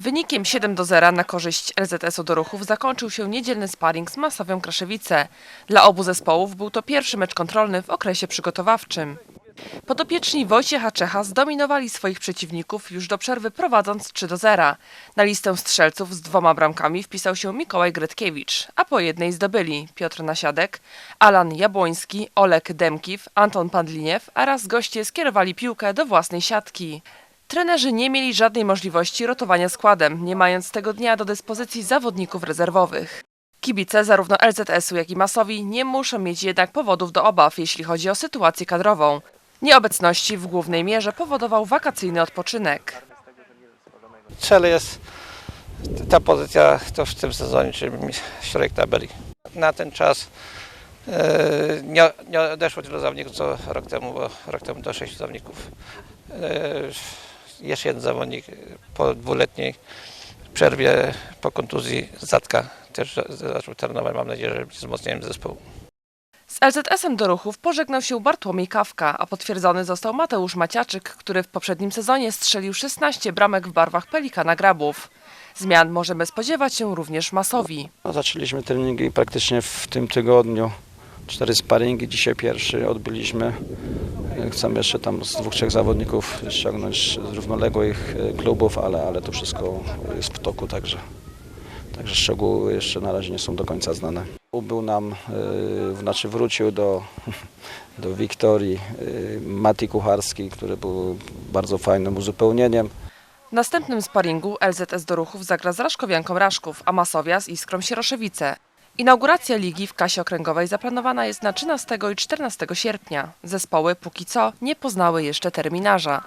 Wynikiem 7 do 0 na korzyść LZS-u Doruchów zakończył się niedzielny sparring z Masowią Kraszewice. Dla obu zespołów był to pierwszy mecz kontrolny w okresie przygotowawczym. Podopieczni Wojciecha Czecha zdominowali swoich przeciwników już do przerwy prowadząc 3 do 0. Na listę strzelców z dwoma bramkami wpisał się Mikołaj Gretkiewicz, a po jednej zdobyli Piotr Nasiadek, Alan Jabłoński, Olek Demkiw, Anton Padliniew oraz goście skierowali piłkę do własnej siatki. Trenerzy nie mieli żadnej możliwości rotowania składem, nie mając tego dnia do dyspozycji zawodników rezerwowych. Kibice zarówno LZS-u, jak i Masowi nie muszą mieć jednak powodów do obaw, jeśli chodzi o sytuację kadrową. Nieobecności w głównej mierze powodował wakacyjny odpoczynek. Cel jest ta pozycja to w tym sezonie, czyli środek tabeli. Na ten czas e, nie, nie odeszło tylu zawodników co rok temu, bo rok temu do sześciu zawodników. Jeszcze jeden zawodnik po dwuletniej przerwie, po kontuzji Zatka też zaczął trenować. Mam nadzieję, że będzie wzmocnieniem zespołu. Z LZS-em do ruchów pożegnał się Bartłomiej Kawka, a potwierdzony został Mateusz Maciaczyk, który w poprzednim sezonie strzelił 16 bramek w barwach Pelikana Grabów. Zmian możemy spodziewać się również Masowi. No, zaczęliśmy treningi praktycznie w tym tygodniu. Cztery sparingi, dzisiaj pierwszy odbyliśmy. E, Chcemy jeszcze tam z dwóch, trzech zawodników ściągnąć z równoległych e, klubów, ale, ale to wszystko jest w toku, także, także szczegóły jeszcze na razie nie są do końca znane. Był nam, e, znaczy wrócił do, do Wiktorii Mati Kucharski, który był bardzo fajnym uzupełnieniem. W następnym sparingu LZS do ruchów zagra z Raszkowianką Raszków, a Masowia z Iskrą Sieroszewice. Inauguracja ligi w kasie okręgowej zaplanowana jest na 13 i 14 sierpnia. Zespoły póki co nie poznały jeszcze terminarza.